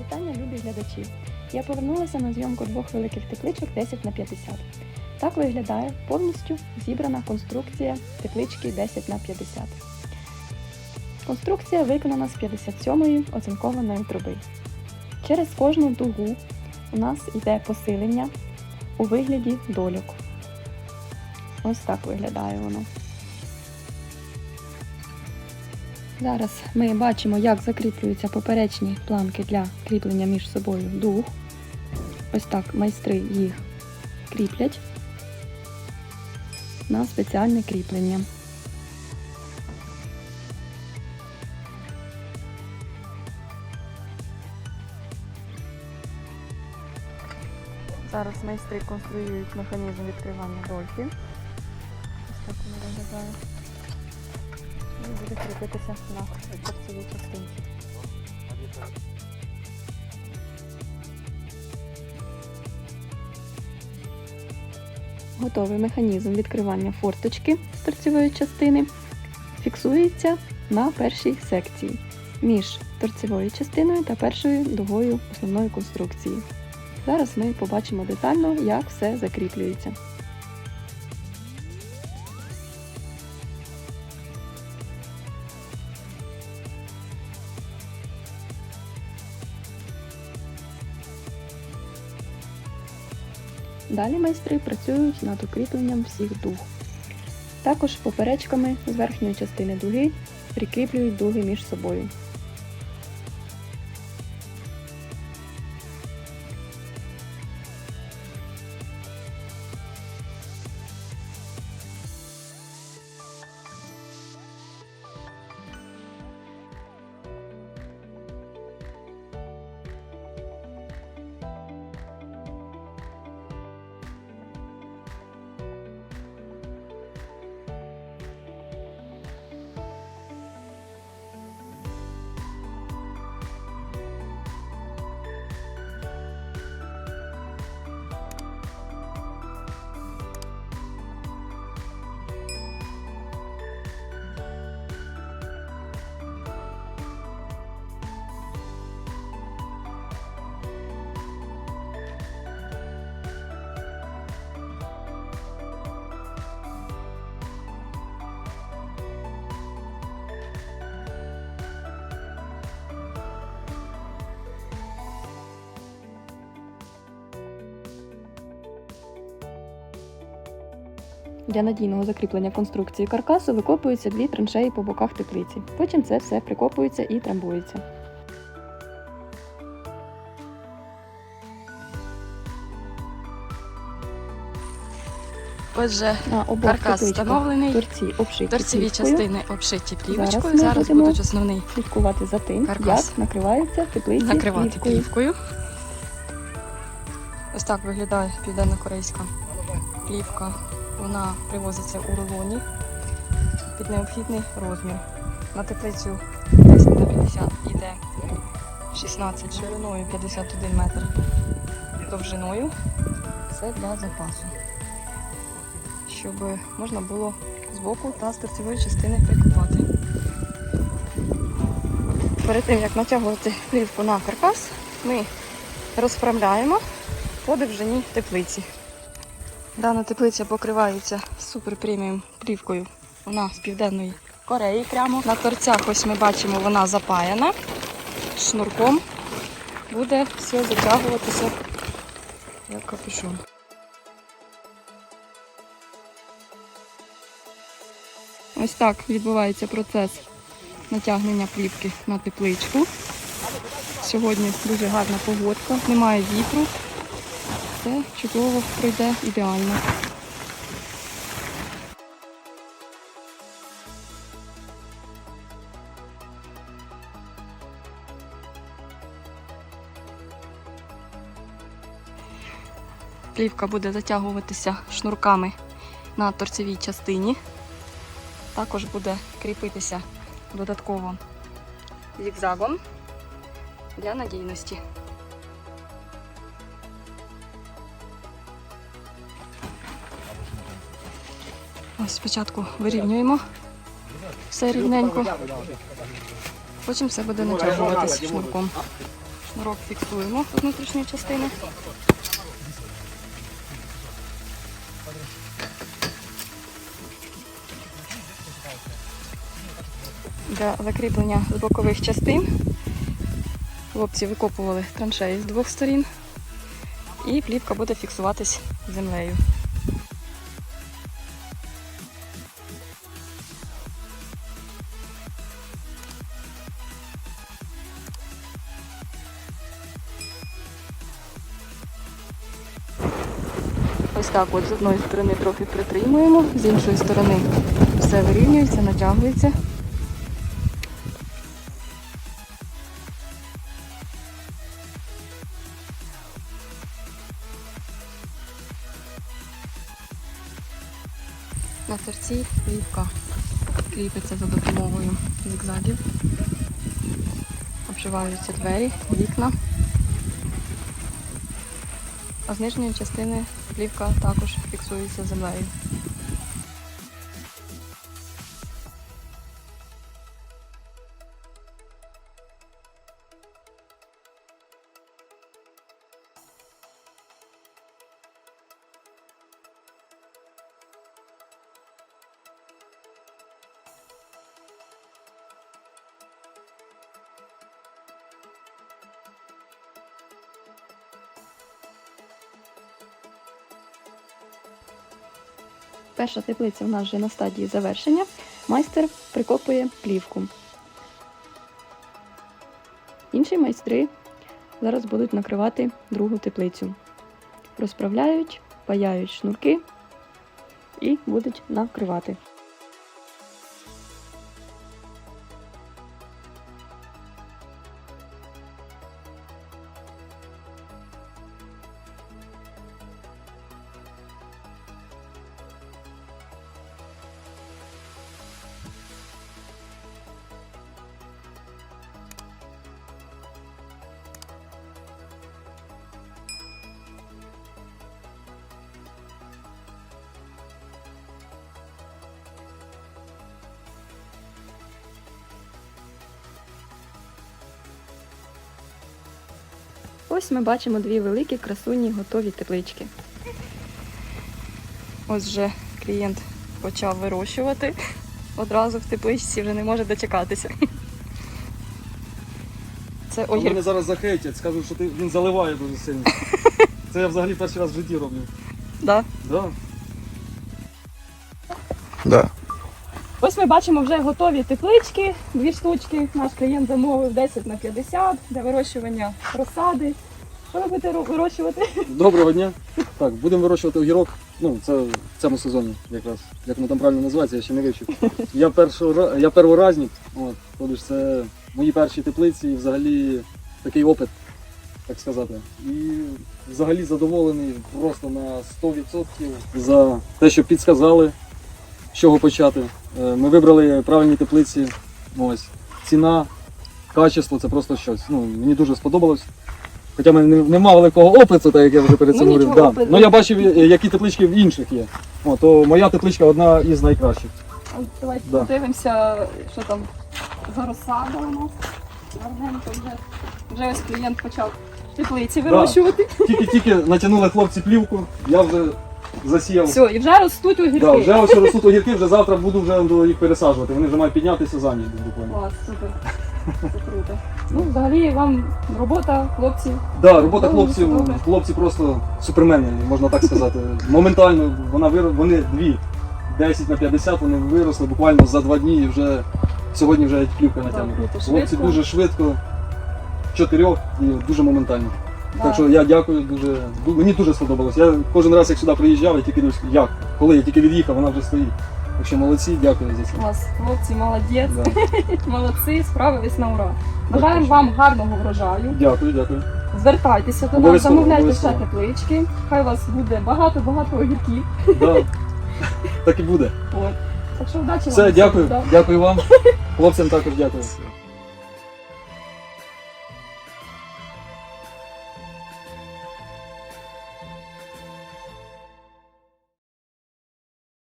Вітання, любі глядачі! Я повернулася на зйомку двох великих тепличок 10 на 50. Так виглядає повністю зібрана конструкція теплички 10 на 50. Конструкція виконана з 57-ї оцинкованої труби. Через кожну дугу у нас йде посилення у вигляді дольок. Ось так виглядає воно. Зараз ми бачимо, як закріплюються поперечні планки для кріплення між собою дуг. Ось так майстри їх кріплять на спеціальне кріплення. Зараз майстри конструюють механізм відкривання дольки. Ось так воно виглядає. І буде кріпитися на торцевій частинці. Готовий механізм відкривання форточки з торцевої частини фіксується на першій секції між торцевою частиною та першою дугою основної конструкції. Зараз ми побачимо детально, як все закріплюється. Далі майстри працюють над укріпленням всіх дуг. Також поперечками з верхньої частини дуги прикріплюють дуги між собою. Для надійного закріплення конструкції каркасу викопуються дві траншеї по боках теплиці. Потім це все прикопується і трамбується. Отже, Каркас встановлений, торці обшиті торцеві плівкою. частини обшиті Зараз плівочкою. ми Зараз, будуть основний слідкувати за тим, Каркас. як накриваються теплиці накривати плівкою. плівкою. Ось так виглядає південно-корейська плівка. Вона привозиться у рулоні під необхідний розмір. На теплицю 10 на 50 йде 16 шириною, 51 метр довжиною. Це для запасу. Щоб можна було з боку та з торцевої частини прикопати. Перед тим як натягувати плівку на каркас, ми розправляємо по довжині теплиці. Дана теплиця покривається супер преміум плівкою. Вона з південної Кореї прямо. На торцях ось ми бачимо, вона запаяна. Шнурком буде все затягуватися як капюшон. Ось так відбувається процес натягнення плівки на тепличку. Сьогодні дуже гарна погодка, немає вітру. Все чудово пройде ідеально. Плівка буде затягуватися шнурками на торцевій частині. Також буде кріпитися додатково зігзагом для надійності. Ось спочатку вирівнюємо все рівненько, потім все буде натягуватись шнурком. Шнурок фіксуємо з внутрішньої частини. Для закріплення з бокових частин хлопці викопували траншеї з двох сторін, і плівка буде фіксуватись землею. Ось так от з одної сторони трохи притримуємо, з іншої сторони все вирівнюється, натягується. На торці плівка кріпиться за допомогою зігзагів. Обшиваються двері, вікна. А з нижньої частини плівка також фіксується землею. Перша теплиця у нас вже на стадії завершення. Майстер прикопує плівку. Інші майстри зараз будуть накривати другу теплицю. Розправляють, паяють шнурки і будуть накривати. Ось ми бачимо дві великі красуні готові теплички. Ось вже клієнт почав вирощувати. Одразу в тепличці вже не може дочекатися. Це А Мене зараз захейтять, скажуть, що ти він заливає дуже сильно. Це я взагалі перший раз в житті роблю. Да. Да. Да. Ось ми бачимо вже готові теплички, дві штучки. Наш клієнт замовив 10 на 50 для вирощування розсади. Що ви будете вирощувати? Доброго дня. Так, будемо вирощувати огірок. Ну, це в цьому сезоні якраз. Як воно там правильно називається, я ще не вивчив. Я перший, ра- я перворазник. От, ходиш, це мої перші теплиці і взагалі такий опит, так сказати. І взагалі задоволений просто на 100% за те, що підсказали, з чого почати. Е, Ми вибрали правильні теплиці. Ось. Ціна, качество це просто щось. Ну, мені дуже сподобалось. Хоча в мене не- нема великого опиту, так як я вже перед цим Ну, говорив. Да. Ну я бачив, е, які теплички в інших є. О, то моя тепличка одна із найкращих. Давайте Да. подивимося, що там за розсада у нас. Гарненько вже. Вже ось клієнт почав теплиці вирощувати. Тільки-тільки натягнули хлопці плівку, я вже засіяв. Все, і вже ростуть огірки. Да, вже ось ростуть огірки, вже завтра буду вже їх пересаджувати. Вони вже мають піднятися за ніч буквально. Клас, супер. Це круто. Ну, взагалі вам робота, хлопці. Да, робота Добре, хлопців, добре. хлопці просто супермени, можна так сказати. Моментально вона вир... вони дві 10 на 50 вони виросли буквально за два дні і вже сьогодні вже плівка натягнута. круто, Хлопці швидко. дуже швидко, чотирьох і дуже моментально. Так що я дякую дуже. Мені дуже сподобалось. Я кожен раз, як сюди приїжджав, я тільки дивлюсь, як. Коли я тільки від'їхав, вона вже стоїть. Так що молодці, дякую за це. Клас, хлопці, молодець, Да. молодці, справились на ура. Бажаємо вам гарного врожаю. Дякую, дякую. Звертайтеся до нас, Обов'язково, замовляйте ще обов'язково. теплички. Хай у вас буде багато-багато огірків. Да. Так і буде. От. Так що удачі вам. Все, всім, дякую. да. Дякую вам. Хлопцям також дякую.